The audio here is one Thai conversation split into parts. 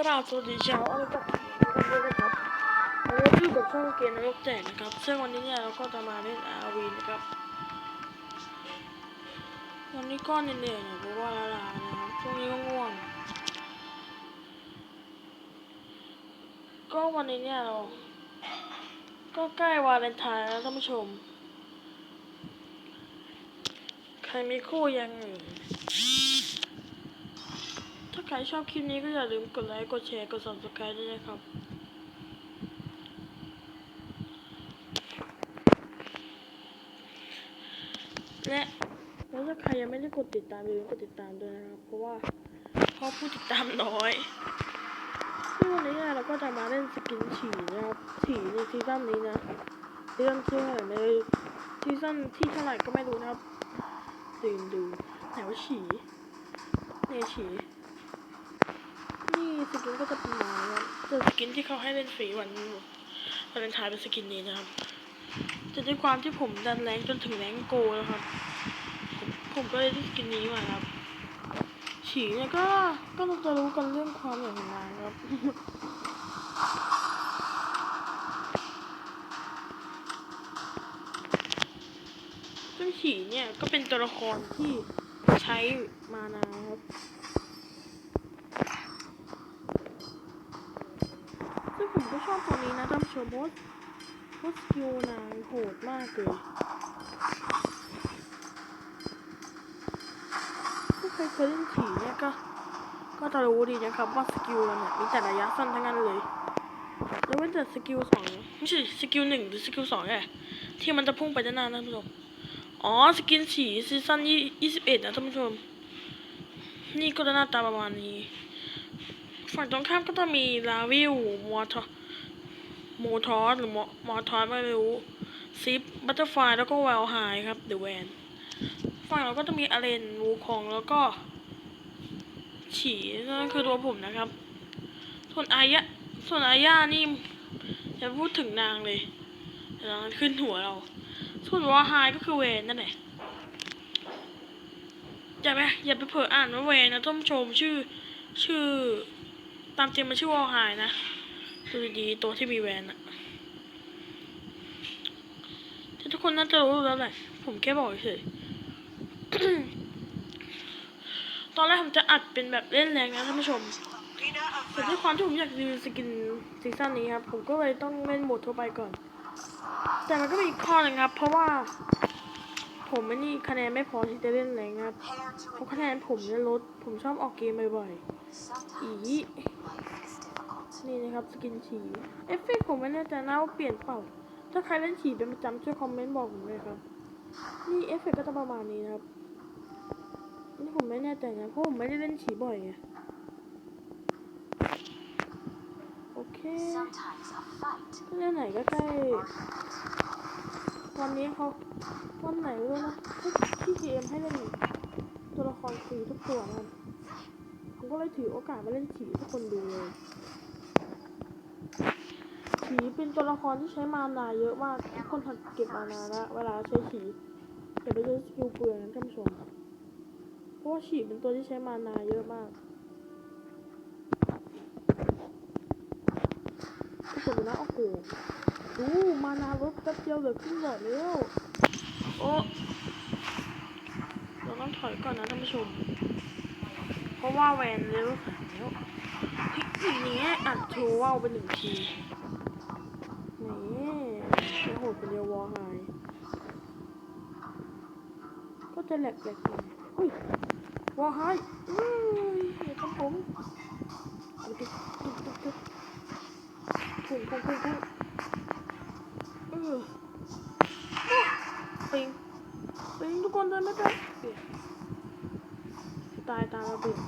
ก็ราบสวัสดีชาวอเมริกันทุกคนด้วยนะครับวันนี้อยู่กับช่องเกมนรกแจกนะครับ ซึ่งวันนี้เนี่ยเราก็จะมาเล่น RV นะครับ วันนี้ก็เหนื่อยๆหน่ยเพราะว่าลาๆนะครับช่วงนี้ก็ง่วง ก็วันนี้เนี่ยเรา ก็ใกล้วาเลนไทน์แล้วท่านผู้ชม ใครมีคู่ยัง ใครชอบคลิปนี้ก็อย่าลืมกดไลค์ กดแชร์ กด subscribe ด้วยนะครับและแล้วถ้าใครยังไม่ได้กดติดตามอย่าลืมกดติดตามด้วยนะครับ เพราะว่าเพราะผู้ติดตามน้อยซึ่งวันนี้เนี่ยเราก็จะมาเล่นสกินฉี่นะครับฉี่ในซีซั่นนี้นะซีซั่นที่เท่าไรในซีซั่นที่เท่าไหร่ก็ไม่รู้นะครับตื่นดูไหนว่าฉี่เนี่ยฉี่ นี่สกินก็จะเป็นหมาครับสกินที่เขาให้เล่นฟรีวันวาเลนไทน์เป็นสกินนี้นะครับแต่ด้วยความที่ผมดันแรงจนถึงแรงโกแล้วครับ ผมก็เลยได้สกินนี้มาครับ ฉีเนี่ยก็ก็จะรู้กันเรื่องความอย่างของนางครับซึ่งฉีเนี่ยก็เป็นตัวละครที่ใช้มานานครับ ซึ่งผมก็ชอบตัว นี้นะท่านผู้ชมเพราะว่าเพราะสกิลนางโหดมากเลยถ้าใครเคยเล่นผีเนี่ยก็ ก็จะรู้ดีนะครับว่าสกิลมันเนี่ยมีแต่ระยะสั้นทั้งนั้นเลยแล้วเว้นแต่สกิลสองไม่ใช่สกิลหนึ่งหรือสกิลสองไงที่มันจะพุ่งไปด้านหน้านะท่านผู้ชมอ๋อสกินสีซีซั่นยี่ยี่สิบเอ็ดนะท่านผู้ชม นี่ก็จะหน้าตาประมาณนี้ ฝั่งตรงข้ามก็จะมีลาวิวมอทอ โมทอสหรือมอทอสไม่รู้ซิปบัตเตอร์ไฟแล้วก็แวลไฮครับเดอะแวนฝั่งเราก็จะมีอาเลนวูคองแล้วก็ฉีนั่นคือตัวผมนะครับ ส่วนอายะส่วนอาย่านี่อย่าพูดถึงนางเลยนางขึ้นหัวเรา ส่วนวอลไฮก็คือเวนนั่นแหละอย่าไปอย่าไปเผลออ่านว่าเวนนะท่านผู้ชมชื่อชื่อ ตามจริงมันชื่อวอลไฮนะ ดูดีตัวที่มีแวนอะแต่ทุกคนน่าจะรู้แล้วแหละ ผมแค่บอกเฉยตอนแรกผมจะอัดเป็นแบบเล่นแรงนะท่านผู้ชมแต่ด้วยความที่ผมอยากรีวิวสกินซีซั่นนี้ครับ ผมก็เลยต้องเล่นโหมดทั่วไปก่อน แต่มันก็มีข้อนึงครับ เพราะว่า ผมไม่นี่คะแนนไม่พอที่จะเล่นแรงครับ เพราะคะแนนผมเนี่ยลด ผมชอบออกเกมบ่อยๆอี นี่นะครับสกินฉีเอฟเฟกต์ผมไม่แน่ใจนะว่าเปลี่ยนเปล่า ถ้าใครเล่นฉีเป็นประจำช่วยคอมเมนต์บอกผมเลยครับ นี่เอฟเฟกต์ก็จะประมาณนี้นะครับนี่ผมไม่แน่ใจนะเพราะผมไม่ได้เล่นฉีบ่อยไงโอเค Sometimes a fight ก็เล่นไหนก็ใกล้วันนี้เขาวันไหนไม่รู้นะที่ทีเอ็มให้เล่นตัวละครฟรีทุกตัวนะผมก็เลยถือโอกาสมาเล่นฉีให้ทุกคนดูเลย ฉีเป็นตัวละครที่ใช้มานาเยอะมากทุกคนหัดเก็บมานานะเวลาใช้ฉีอย่าไปใช้สกิลเปลืองนะท่านผู้ชมเพราะว่าฉีเป็นตัวที่ใช้มานาเยอะมากทุกคนดูนะโอ้โหดูมานาลดแป๊บเดียวเหลือครึ่งหลอดแล้วโอ้เราต้องถอยก่อนนะท่านผู้ชม เพราะว่าแวนเร็วแล้วพลิกทีนี้อัดโชว์ว่าวไปหนึ่งทีนี่จะโหดเป็นเดี ยววอลไฮก็จะแหลกแหลกหน่อยเฮ้ยวอลไฮอืมอย่าทำผมเอาตุ๊บตุ๊บตุ๊บตุ๊บพุ่งพุ่งพุ่งพุ่งเออปิงปิงทุกคนเดินไม่ได้ตายตามระเบียบ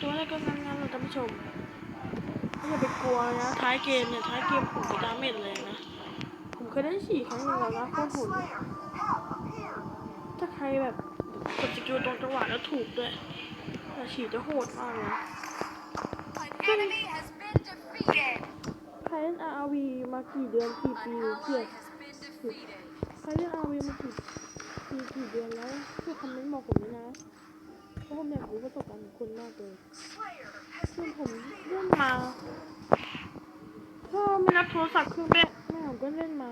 ตัวแรกก็งั้นเราท่านผู้ชม อย่าไปกลัวนะ ท้ายเกมเนี่ย ท้ายเกมผมจะดาเมจเลยนะ ผมเคยได้ฉี่ครั้งหนึ่งแล้วนะโคตรโหดเลยถ้าใครแบบกดสกิลตรงจังหวะแล้วถูกด้วยแต่ฉี่จะโหดมากเลย An enemy has been defeated. ใครเล่น RV มากี่เดือนกี่ปี An เพื่อ ally has been defeated. ใครเล่น RV มากี่ปีกี่เดือนแล้วช่วยคอมเมนต์บอกผมด้วยนะเพ ราะว่าผมอยากรู้ประสบการณ์ของคุณมากเลยคือผมเล่นมาถ้าไม่นับโทรศัพท์เครื่องแม่แม่ผมก็เล่นมา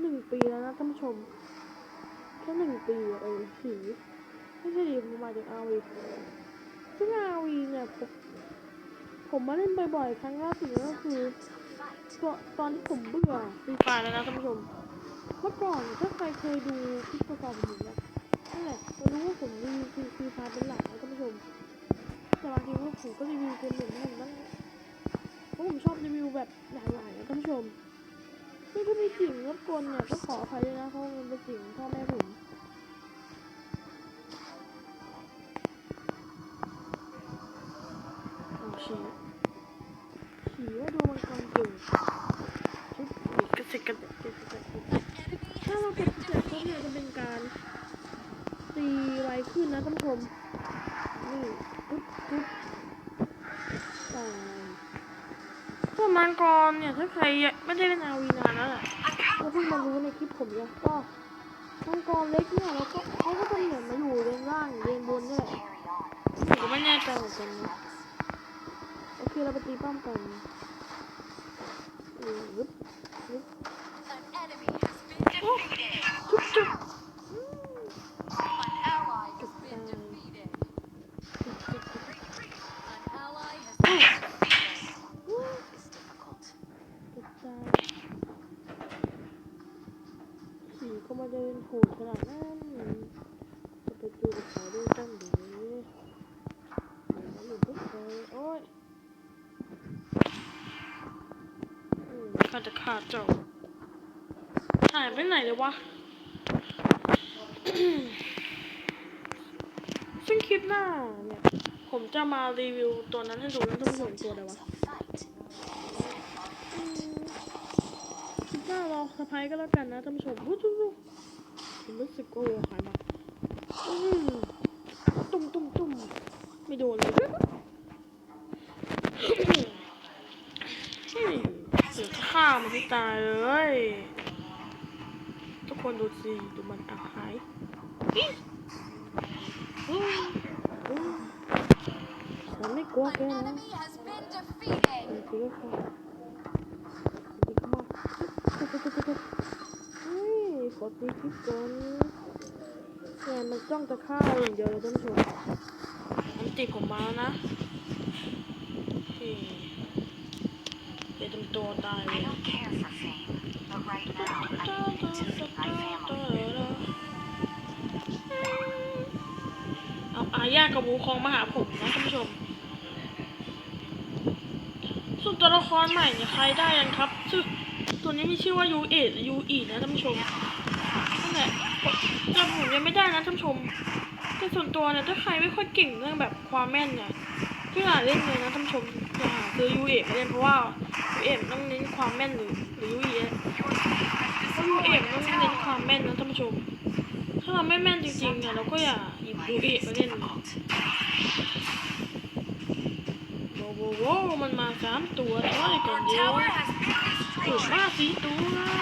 หนึ่งปีแล้วนะท่านผู้ชม แค่หนึ่งปีอะเออผีไม่ใช่ดิผมหมายถึงอาวีซึ่งอาวีเนี่ยผมผมมาเล่นบ่อยๆครั้งล่าสุดก็คือตอนตอนที่ผมเบื่อฟรีไฟแล้วนะท่านผู้ชมเมื่อก่อนถ้าใครเคยดูคลิปประกอบผมเนี่ย นั่นแหละจะรู้ว่าผมรีวิวฟรีฟรีไฟเป็นหลักนะท่านผู้ชมแต่บางทีว่าผมก็รีวิวเกมหนึ่งให้ผมบ้างเพราะผมชอบรีวิวแบบหลายๆนะท่านผู้ชมซึ่ถ้ามีสิ่งรบกวนเนี่ยก็ขออภัยด้วยนะเพราะมันเป็นสิ่งพ่อแม่ผมเอาชี้ขี่ว่าดูมันกำเก่งชุดกระสิกกระเด็กกระสิกกระเด็กถ้าเราเก็บเสร็จปุ๊บเนี่ยจะเป็นการ ขึ้นนะท่านผู้ชมนี่ปุ๊บปุ๊บตายประมาณก่อนเนี่ยถ้าใครไม่ได้เล่นอาวีนานแล้วแหละก็เพิ่งมารู้ในคลิปผมเนี่ยก็มังกรเล็กเนี่ยแล้วก็เขาก็จะเหมือนมาอยู่เลนล่างเลนบนนี่แหละผมก็ไม่แน่ใจเหมือนกันนะโอเคเราไปตีป้อมกันอืมยึบยึบาจะฆ่าจ้าหายไปไหนเลยวะ ซึ่งคลิปหน้าเนี่ย ผมจะมารีวิวตัวนั้นให้ดูแล้วท่านผู้ชมตัวอะไรวะอืมคิดว่ารอสะพายก็แล้วกันนะท่านผู้ชมวู้จู้จู้ผมรู้สึกว่าวัวหายมาตุ้มตุ้มตุ้มไม่โดนเลยเฮ้ยเสือฆ่า มันที่ตายเลย ทุกคนดูสิ ดูมันอะหายอิ๊ะอืมอืมฉันไม่กลัวแก An นะ enemy has been defeated. จริงๆค่ะดีมากเฮ้ยขอตีคลิปก่อนเนี่ยมันจ้องจะฆ่าเราอย่างเดียวเลยท่านผู้ชมมันติดผมมาแล้วนะ เฮ้ยเดี๋ยวเต็มตัวตายเลย I don't care for fame, but right now I need to feed my family. เอาอาญากับวูคองมาหาผมนะท่านผู้ชมส่วนตัวละครใหม่เนี่ยใครได้ยังครับชื่อตัวนี้มีชื่อว่ายูเอยูอีนะท่านผู้ชมนั่นแหละแต่ผมยังไม่ได้นะท่านผู้ชมแต่ส่วนตัวเนี่ยถ้าใครไม่ค่อยเก่งเรื่องแบบความแม่นเนี่ย ก็อย่าเล่นเลยนะท่านผู้ชมอย่าซื้อยูเอมาเล่นเพราะว่ายูเอต้องเน้นความแม่นหรือหรือยูเอเพราะยูเอต้องเน้นความแม่นนะท่านผู้ชม ถ้าเราไม่แม่นจริงๆเนี่ยเราก็อย่าหยิบยูเอมาเล่นโว้โว้โว้มันมาสามตัวช่วยก่อน Your เดียวถูกมาสีตัว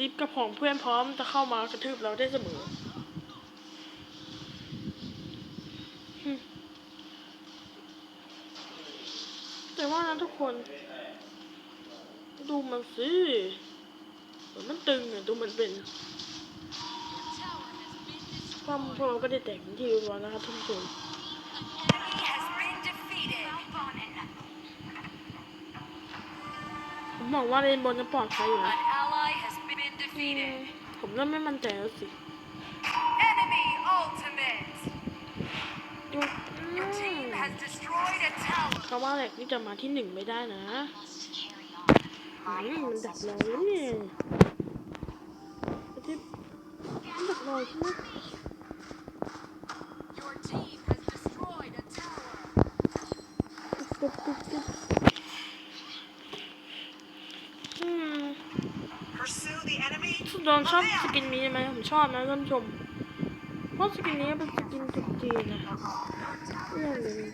ซิปกับของเพื่อนพร้อมจะเข้ามากระทืบเราได้เสมอ แต่ว่านะทุกคน ดูมันสิมันตึงอะดูมันเป็นความพวกเราก็ได้แต่งที่รียบร้อยนะครับทุกคนผมหวังว่าเลนบนจะปลอดภัยอยู่นะ ผมเริ่มไม่มั่นใจแล้วสิ Enemy ultimate. ดู Your team has destroyed a tower. เขาว่าแหลกนี่จะมาที่หนึ่งไม่ได้นะ Must carry on. อื My มมันดัก pulses เรา are แล้วเนี่ยไอ้ที่มันดักเราใช่ไหม Your team has destroyed a tower. ตุ๊บตุ๊บตุ๊บอืม Pursue the enemy. สุดยอดชอบสกินนี้ไหมผมชอบนะท่านผู้ชมเพราะสกินนี้เป็นสกินจุกจีนนะเรื่องเลย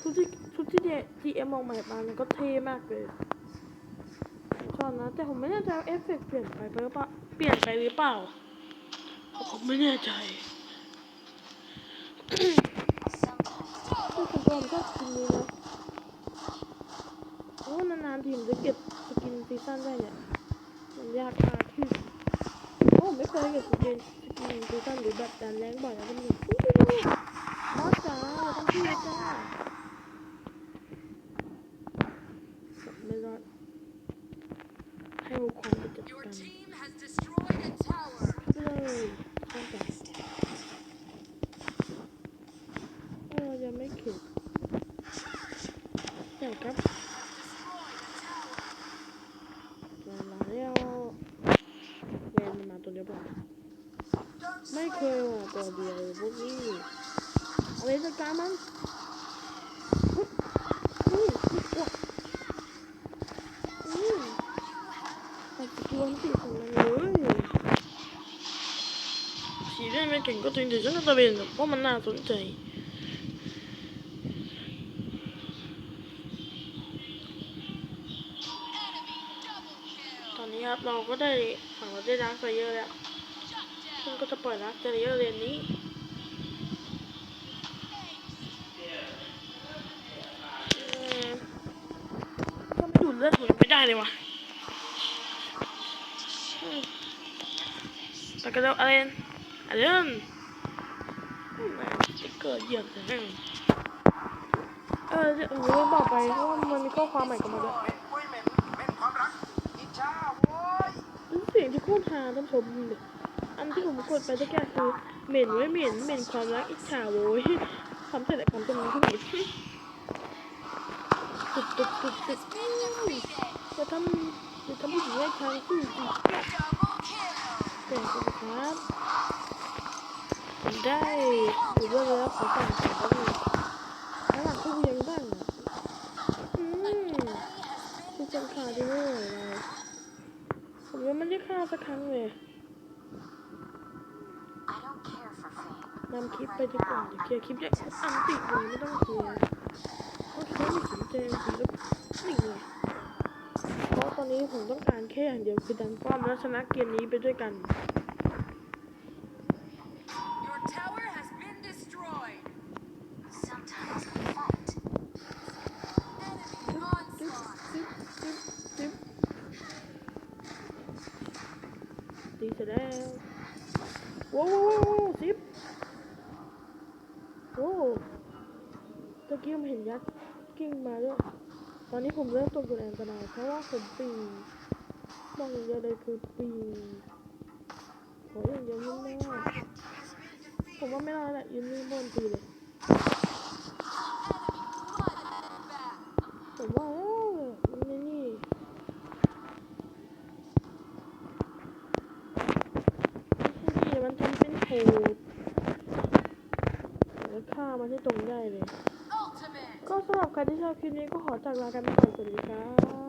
ทุกที่ทุกที่เดีเอ็มออกมามาเนี่ยก็เท่มากเลยผมชอบนะ แต่ผมไม่แน่ใจว่าเอฟเฟกต์เปลี่ยนไปหรือเปล่าเปลี่ยนไปหรือเปล่า ผมไม่แน่ใจ Sometimes ก็คือผมชอบสกินนี้นะโอ้นานๆทีมจะเก็บสกินซีซั่นได้เนี่ย มันยากมากที่โอ้ไม่เคยเก็บสกินสกินซีซั่นหรือแบบดันแรงบ่อยนะท่านผู้ชมอู้บอสจ้าต้องพี่จ้าไม่รอดให้บุคคลไปจัด Your การ team has destroyed a tower. เลยข้างกันเรายังไม่เข็ดแต่ครับ Destroyed a tower. มาแล้วเรียนมาตัวเดียวเปล่าไม่เคยมาตัวเดียวพวกนี้อะไรจะการมันฮึบนี่นี่อ้วกอืมตัดสกิลอันติของมันเลยสีเล่นไม่เก่งก็จริงแต่ฉันก็จะเป็นเพราะมันน่าสนใจตอนนี้ครับเราก็ได้ฝั่งเราได้ล้างไฟเยอร์แล้วซึ่งก็จะเปิดล้างไฟเยอร์เรียนนี้ ลือดผมยังไม่ได้เลยวะอืมแต่ก็แล้วอะไรอะไรนั่นอืมแม่งจะเกิดเหยียบแต่แม่งเออเดี๋ยวผมจะบอกไปเพราะว่ามันมีข้อความใหม่กลับมาด้วยเหม็นปุ้ยเหม็นเหม็นความรักอิจฉาโว้ยเสียงที่โคตรฮาท่านผู้ชมเลยอันที่ผมกดไปตะแกคือเหม็นไว้ยเหม็นเหม็นความรักอิจฉาโว้ยคำเสร็จแต่คำตรงนี้ที่หนี ตุดตุดตุดตุดจะทำจะทำผู้หญิงให้ทางสู้จี Double kill. แต่งกันครับผมได้ดูด้วยแล้วขอแต่งกันก็ดีแล้วหลังคู่ยังบ้างอืมคือจังขาดีเลยผมยังไม่ได้ฆ่าสักครั้งเลยนำคลิปไปดีกว่าเดี๋ยวเคลียร์คลิปได้อันติดเลยไม่ต้องเคลียร์ ค่ไม่สนใจอันติดแล้วนี่ไงเพราะตอนนี้ผมต้องการแค่อย่างเดียวคือดันป้อมแล้วชนะเกมนี้ไปด้วยกัน Your tower has been destroyed. Sometimes I fight. Enemy onslaught. จิ๊บจิ๊บจิ๊บตีเสร็จแล้วโว้วโว้วโว้วจิ๊บโอ้ตะกี้ผมเห็นยักษ์กิ้ง มาด้วย ตอนนี้ผมเริ่มตกอยู่ในอันตรายเพราะว่าผมปีนบอกอย่างเดียวเลยคือปีนขออย่างเดียวไม่ได้ผมว่าไม่รอดแหละยืนนิ่งบนปีเลย ผมว่าเออมันนี่นี่นี่มันทำเป็นโหดแล้วฆ่ามันที่ตรงได้เลย Ultimate. ก็สำหรับใครที่ชอบ คลิปนี้ก็ขอจากลากันไปก่อนสวัสดีครับ